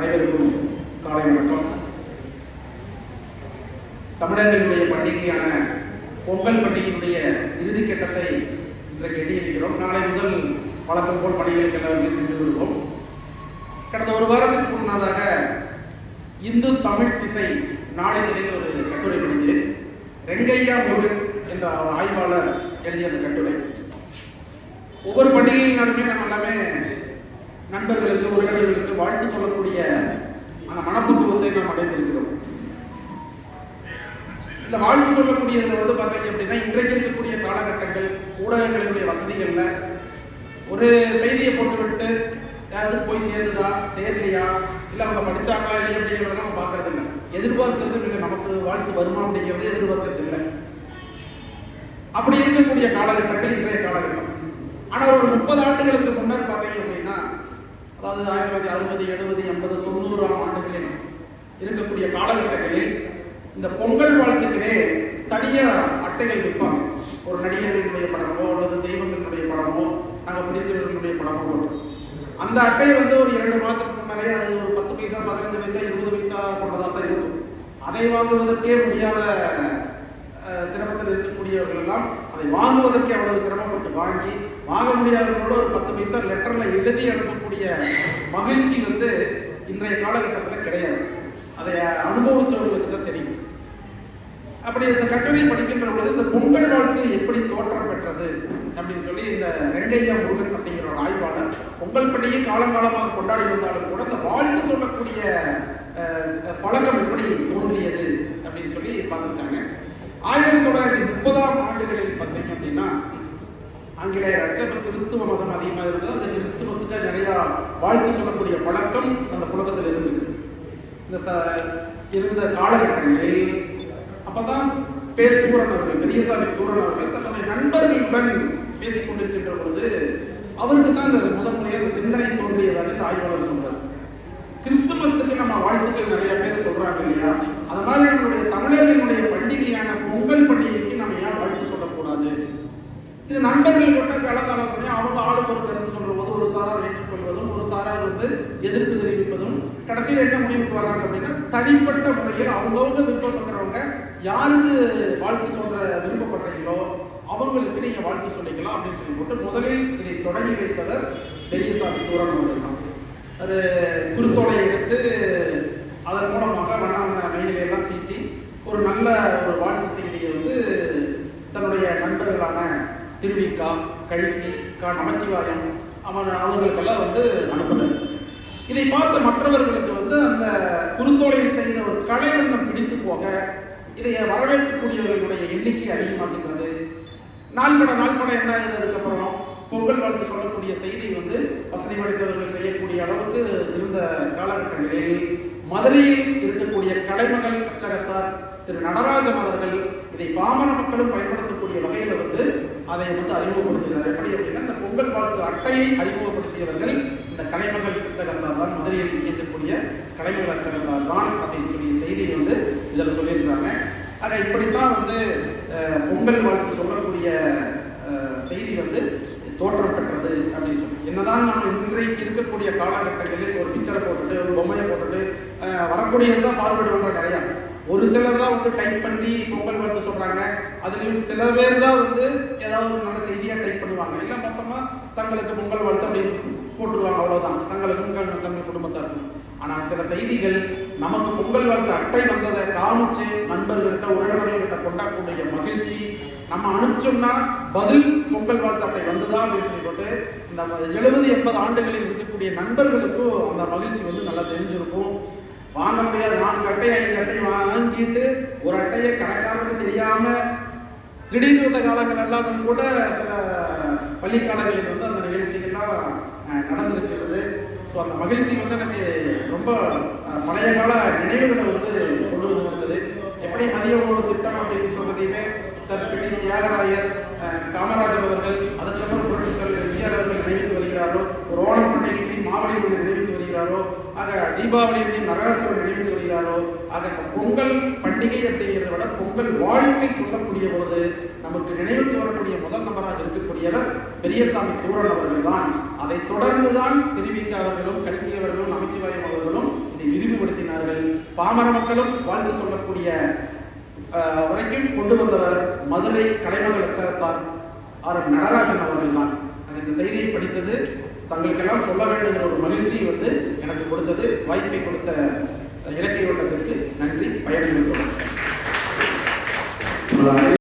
அனைவருக்கும் காலை வணக்கம். தமிழர்களுடைய பண்டிகையான பொங்கல் பண்டிகையினுடைய இறுதி கட்டத்தை இன்றைக்கு எட்டியிருக்கிறோம். நாளை முதல் வழக்கம் போல் பணிகளுக்கு எல்லாருமே சென்று வருவோம். கடந்த ஒரு வாரத்திற்கு முன்னதாக இந்து தமிழ் திசை நாளிதழில் ஒரு கட்டுரை படித்தேன். ரெங்கையா முருகன் என்ற ஆய்வாளர் எழுதிய அந்த கட்டுரை. ஒவ்வொரு பண்டிகையினாலுமே நம்ம எல்லாமே நண்பர்களுக்கு உறவினர்களுக்கு வாழ்த்து சொல்லக்கூடிய அந்த மனப்பக்குவத்தை நாம் அடைந்திருக்கிறோம். இந்த வாழ்த்து சொல்லக்கூடியதுல வந்து பார்த்தீங்க அப்படின்னா இன்றைக்கு இருக்கக்கூடிய காலகட்டங்கள் ஊடகங்களுடைய வசதிகள்ல ஒரு செய்தியை போட்டுவிட்டு யாராவது போய் சேர்ந்துதா சேரலையா? இல்ல அவங்க படிச்சாங்களா இல்லையா அப்படிங்கிறத நம்ம பார்க்கறது இல்லை எதிர்பார்க்கறது இல்லை நமக்கு வாழ்த்து வருமா அப்படிங்கிறது எதிர்பார்க்கறது இல்லை. அப்படி இருக்கக்கூடிய காலகட்டங்கள் இன்றைய காலகட்டம். ஆனா ஒரு முப்பது ஆண்டுகளுக்கு முன்னர் அதாவது ஆயிரத்தி தொள்ளாயிரத்தி அறுபது எழுபது எண்பது தொண்ணூறாம் ஆண்டுகளில் இருக்கக்கூடிய காலகட்டங்களில் இந்த பொங்கல் வாழ்த்துக்களே தனியா அட்டைகள் விற்பாங்க. ஒரு நடிகர்களுடைய படமோ அல்லது தெய்வங்களுடைய படமோ நாங்கள் பிடித்தவர்களுடைய படமோ போட்டு. அந்த அட்டை வந்து ஒரு இரண்டு மாதத்துக்கு முன்னாலே அது ஒரு பத்து பைசா பதினஞ்சு பைசா இருபது பைசா கொண்டதாக தான் இருக்கும். அதை வாங்குவதற்கே முடியாத சிரமத்தில் இருக்கக்கூடியவர்கள் எல்லாம் அதை வாங்குவதற்கே அவ்வளவு சிரமப்பட்டு வாங்கி வாங்க முடியாதவங்களோட ஒரு பத்து பைசா லெட்டர்ல எழுதி அனுப்பக்கூடிய மகிழ்ச்சி வந்து இன்றைய காலகட்டத்தில் கிடையாது. அதை அனுபவிச்சவர்களுக்கு தான் தெரியும். அப்படி இந்த கட்டுரை படிக்கின்ற பொழுது இந்த பொங்கல் வாழ்த்து எப்படி தோற்றம் பெற்றது அப்படின்னு சொல்லி இந்த ரெங்கையா முருகன் அப்படிங்கிற ஒரு ஆய்வாளர் பொங்கல் பண்டிகை காலங்காலமாக கொண்டாடி வந்தாலும் கூட இந்த வாழ்த்து சொல்லக்கூடிய அஹ், பழக்கம் எப்படி தோன்றியது அப்படின்னு சொல்லி பார்த்துருக்காங்க. ஆயிரத்தி தொள்ளாயிரத்தி முப்பதாம் ஆண்டுகளில் ஆங்கிலேயர் அச்சப்ப கிறிஸ்துவ மதம் அதிகமாக இருந்தது. அந்த கிறிஸ்துமஸுக்கு நிறைய வாழ்த்து சொல்லக்கூடிய பழக்கம் அந்த புழக்கத்தில் இருந்தது. இந்த ச- இருந்த காலகட்டங்களில் அப்பதான் பேர் தூரன் அவர்கள் பெரியசாமி தூரன் அவர்கள் தன்னுடைய நண்பர்களுடன் பேசிக் கொண்டிருக்கின்ற பொழுது அவருக்கு தான் இந்த முதல் முறையாக அந்த சிந்தனை தோன்றியதாக இந்த ஆய்வாளர் சொல்றார். நம்ம வாழ்த்துக்கள் நிறைய பேர் சொல்றாங்க இல்லையா? அது மாதிரி நம்மளுடைய தமிழர்களுடைய பண்டிகையான பொங்கல் பண்டிகைக்கு நம்ம ஏன் வாழ்த்து சொல்லக்கூடாது இது நண்பர்கள் கிட்ட கலந்தாலோசனை அவங்க ஆளுக்கு ஒரு கருத்து சொல்ற போது ஒரு சாரார் ஏற்றுக்கொள்வதும் ஒரு சாரார் வந்து எதிர்ப்பு தெரிவிப்பதும் கடைசியில் என்ன முடிவுக்கு வர்றாங்க அப்படின்னா தனிப்பட்ட முறையில் அவங்கவுங்க விருப்பப்படுறவங்க யாருக்கு வாழ்த்து சொல்ற விருப்பப்படுறீங்களோ அவங்களுக்கு நீங்க வாழ்த்து சொல்லிக்கலாம் அப்படின்னு சொல்லி போட்டு முதலில் இதை தொடங்கி வைத்தவர் பெரியசாமி தூரன் அவர்கள் தான். அது குறுத்தோலை எடுத்து அதன் மூலமாக வண்ண வண்ண மெயிலை எல்லாம் தீட்டி ஒரு நல்ல ஒரு வாழ்த்து செய்தியை வந்து தன்னுடைய நண்பர்களான திருவிக்கா கல்வி கா நமச்சிவாயம் அவன் அவர்களுக்கெல்லாம் வந்து அனுப்புறாரு இதை பார்த்த மற்றவர்களுக்கு வந்து அந்த குறுந்தோலையில் செய்த ஒரு கலைவண்ணம் பிடித்து போக இதை வரவேற்கக்கூடியவர்களுடைய எண்ணிக்கை அதிகமாகின்றது. நாள்பட நாள்பட என்ன ஆகுதுக்கப்புறம் பொங்கல் வாழ்த்து சொல்லக்கூடிய செய்தி வந்து வசதி படைத்தவர்கள் செய்யக்கூடிய அளவுக்கு இருந்த காலகட்டங்களில் மதுரையில் இருக்கக்கூடிய கலைமகள் அச்சகத்தார் திரு நடராஜன் அவர்கள் இதை பாமர மக்களும் பயன்படுத்தக்கூடிய வகையில் வந்து அதை வந்து அறிமுகப்படுத்தினார். எப்படி அப்படின்னா இந்த பொங்கல் வாழ்த்து அட்டையை அறிமுகப்படுத்தியவர்கள் இந்த கலைமகள் அச்சகத்தார் தான் மதுரையில் இயக்கக்கூடிய கலைமகள் அச்சகத்தார் தான் அப்படின்னு சொல்லி செய்தியை வந்து இதில் சொல்லியிருக்காங்க ஆக இப்படித்தான் வந்து பொங்கல் வாழ்த்து சொல்லக்கூடிய செய்தி வந்து தோற்றம் பெற்றது அப்படின்னு சொல்லி. என்னதான் நம்ம இன்றைக்கு இருக்கக்கூடிய காலகட்டங்களில் ஒரு பிக்சரை போட்டுட்டு ஒரு பொம்மையை போட்டுட்டு வரக்கூடியது தான் ஃபார்வர்டு நிறையா ஒரு சிலர் தான் வந்து டைப் பண்ணி பொங்கல் வாழ்த்து சொல்றாங்க. அதுலயும் சில பேர் தான் வந்து ஏதாவது ஒரு நல்ல செய்தியா டைப் பண்ணுவாங்க. இல்ல மொத்தமா தங்களுக்கு பொங்கல் வாழ்த்து அப்படின்னு போட்டுருவாங்க. அவ்வளவுதான். தங்களுக்கு தங்க- தங்கள் குடும்பத்தாருக்கும் ஆனால் சில செய்திகள் நமக்கு பொங்கல் வாழ்த்து அட்டை வந்ததை காமிச்சு நண்பர்கள்கிட்ட உறவினர்கள்கிட்ட கொண்டாடக்கூடிய மகிழ்ச்சி. நம்ம அனுப்பிச்சோம்னா பதில் பொங்கல் வாழ்த்து அட்டை வந்ததா அப்படின்னு சொல்லி போட்டு இந்த எழுபது எண்பது ஆண்டுகளில் இருக்கக்கூடிய நண்பர்களுக்கும் அந்த மகிழ்ச்சி வந்து நல்லா தெரிஞ்சிருக்கும். வாங்க முடியாது. நான்கு அட்டை ஐந்து அட்டை வாங்கிட்டு ஒரு அட்டையை கணக்காரனுக்கு தெரியாம திடீர்னு இருந்த காலங்கள் எல்லாம் கூட சில பள்ளிக்காலங்களில் வந்து அந்த நிகழ்ச்சிகள்லாம் நடந்திருக்கிறது. ஸோ அந்த மகிழ்ச்சி வந்து எனக்கு ரொம்ப பழைய கால நினைவுகளை வந்து கொண்டு வந்து வந்தது எப்படி மதிய உணவு திட்டம் அப்படின்னு சொல்றதையுமே சர் பி தியாகராயர் காமராஜர் அவர்கள் அதுக்கப்புறம் புரட்சித்தலைவர் எம்ஜிஆர் அவர்கள் ஆக தீபாவளி அன்னைக்கு நரகாசுரன் நினைவு சொல்கிறாரோ? ஆக இந்த பொங்கல் பண்டிகை அப்படிங்கிறத விட பொங்கல் வாழ்க்கை சொல்லக்கூடிய பொழுது நமக்கு நினைவுக்கு வரக்கூடிய முதல் நபராக இருக்கக்கூடியவர் பெரியசாமி தூரன் அவர்கள் தான் அதை தொடர்ந்துதான் திருவிக்க அவர்களும் கல்வி அவர்களும் நமச்சிவாயம் அவர்களும் இதை விரிவுபடுத்தினார்கள். பாமர மக்களும் வாழ்ந்து சொல்லக்கூடிய வரைக்கும் கொண்டு வந்தவர் மதுரை கலைமகள் அச்சகத்தார் ஆர் நடராஜன் அவர்கள் தான் இந்த செய்தியை படித்தது தங்களுக்கெல்லாம் சொல்ல வேண்டுங்கிற ஒரு மகிழ்ச்சியை வந்து எனக்கு கொடுத்தது வாய்ப்பை கொடுத்த இலக்கிய வட்டத்திற்கு நன்றி பயணிகள்